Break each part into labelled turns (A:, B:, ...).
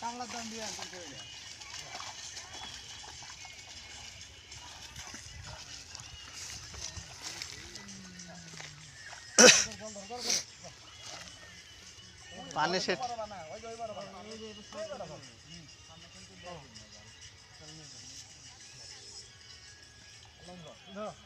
A: কামলার দাম দিয়ে আনতে করে
B: পানি সে
A: মাথা তিন নাও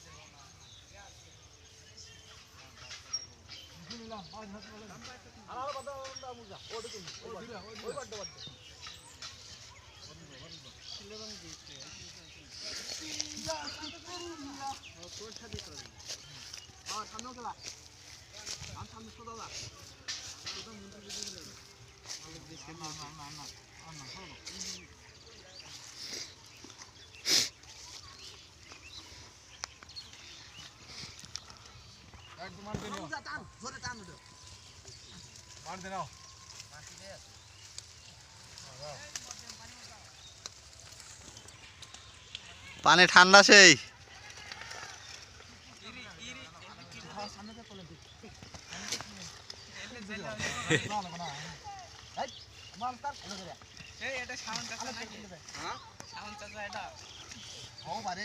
A: সাধারণ আয় ভাবে কমর ধরো একদম মার দিও মার দিও
B: পানি ঠান্ডা সেই
A: মাল তার কোন করে
C: এই এটা সাউন্ড চাচা নাকি
A: হ্যাঁ
C: সাউন্ড চাচা এটা।
A: ও বারে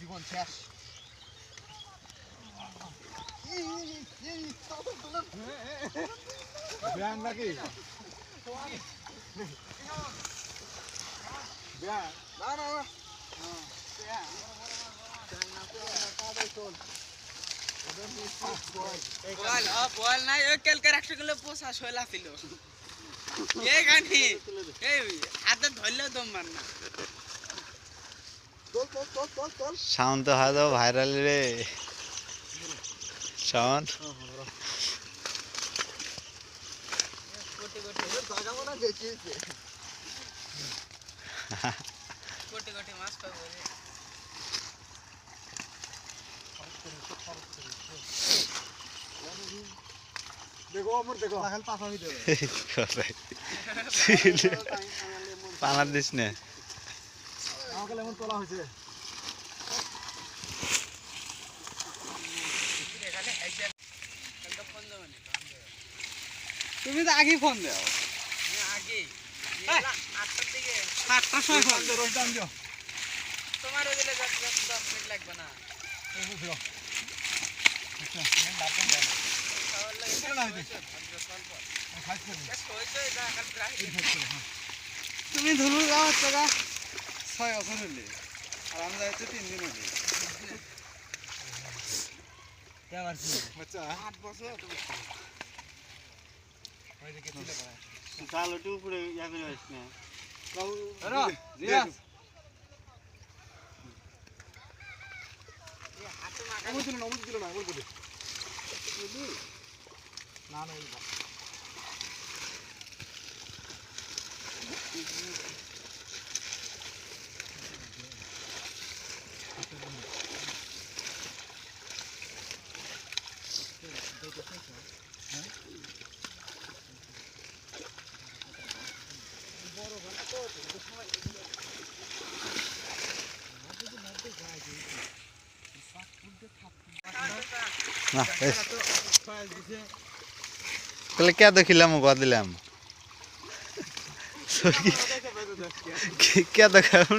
A: জীবন শেষ। ব্যায়াম নাকি? না না না।
B: সাউন্ড তো হয়ে ভাইরাল রে সাউন্ড
C: কোটি কোটি
A: জায়গা মনে বেঁচেছে
C: কোটি কোটি মাছ পাবো রে
A: দেখো আমার দেখো লাগাল পাখা হইতে
B: পানা দিস নে।
A: আমাকে লেমন তোলা হয়েছে
C: এখানে একজন একটা ফোন দেবো নি তুমি তো আগেই ফোন দাও। আগে আটটার দিকে। আটটার সময় ফোন
A: রোজ দাম দিও।
C: তোমার ওই দিলে দশ মিনিট লাগবে না। তাহলে
A: এখানে
C: তুমি ধরু যাও হচ্ছে গা। ছয় বছর হলে আর আমি যাইতে তিন দিন হলে
A: আচ্ছা
C: আট বছর?
B: চালটি উপরে ইয়া করে আসিস না
A: অমর দিল না না অমর দিল না না ওই
B: না বেশ। তাহলে কে দেখিলাম কয়া দিলাম। কে দেখা এমন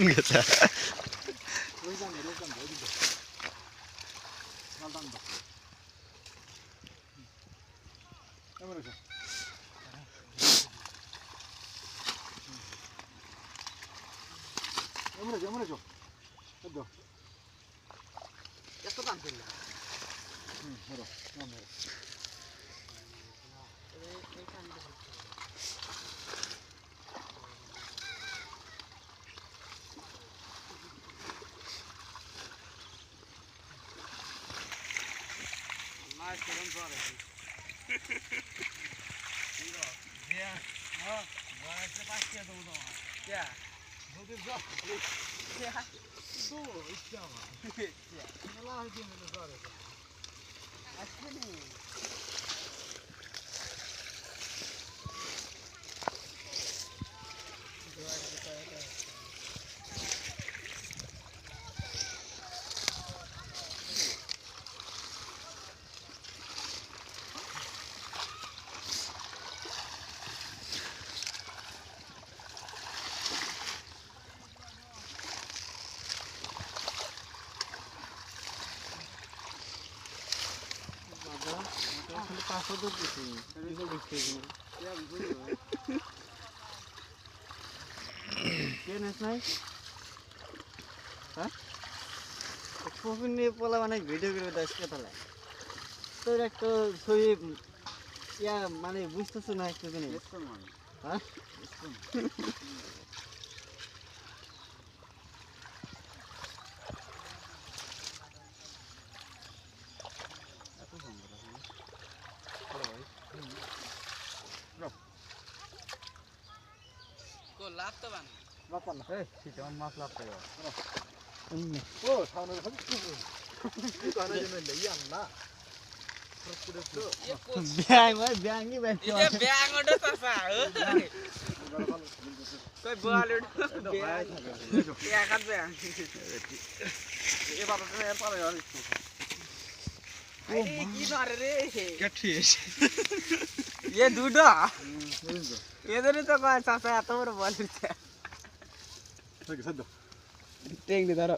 B: গেছে
A: রোজ দাম রোজ দাম ওই দিকে মাল দাম দাও কেমন আছে কেমন আছে কেমন আছো দাও
C: এত দাম করলে
A: হুম ধরো নাম
C: That's
A: the name. পোলা মানে ভিডিও করে দেখতে তাহলে তোর একটা ছবি ইয়া মানে বুঝতেছো না একটা জিনিস হ্যাঁ
C: কো লাভ তো বান
A: মাছ লাভ পাইবা
C: ইয়ে কো
A: ব্যাং ভাই ব্যাংই ব্যাং
C: ইয়ে ব্যাং ওটা চাচা কই বল ওটা এক হাত ব্যাং আরে কি ধরে রে ये দুটো এদের তো কয় চাচা এত বড় বল উঠছে ধরো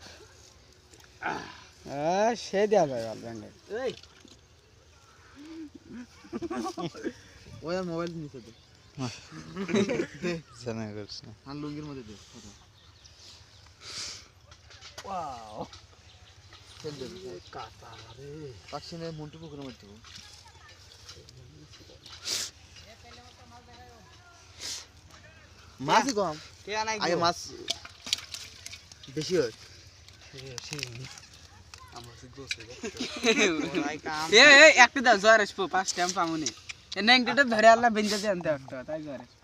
C: সে দেওয়া যায় বল ব্যাংকে
A: ওই আর মোবাইল নিচে দে
B: জানা করছ
A: আর লুঙ্গির মধ্যে দে ওয়াও পাখিনে মন্টু পুকুরের মধ্যে মাছই কম। আগে মাছ বেশি
C: একটা জ্বর আসব পাঁচ টাইম পামুনি। নেংটা ধরে আল্লাহ বেঞ্জা আনতে একটা, তাই জ্বর আসব।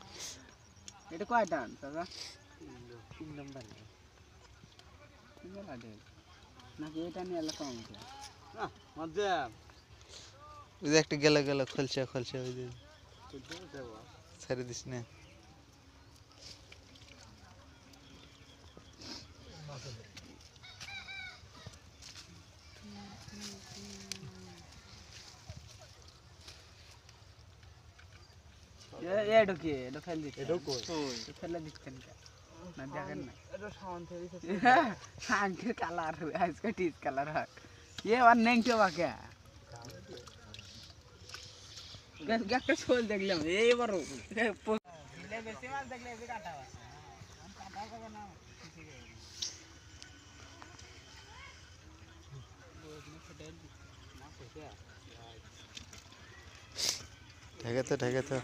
C: এটা কয়টা দাদা?
A: তিন নম্বর
C: নাকি এটা নিয়ে এলাকা কম
A: মজা।
B: ওই যে একটা গেলে গেলে খলছে খলছে ওই যে। ছেড়ে দিস না।
C: এটা কি এটা ফেল দিচ্ছে
A: এটাও কই
C: ফেলে দিচ্ছেন কে? না দেখেন না
A: এটা সামান থেকে
C: আঙ্কের কালার আজকে টিস কালার হয় ये और नहीं क्यों वाक्य একটা শোল দেখলাম এই বড় বেশি মাছ দেখলে এসে কাটা হয় কাটা হবে না
B: ঢেকে তো ঢেকে তো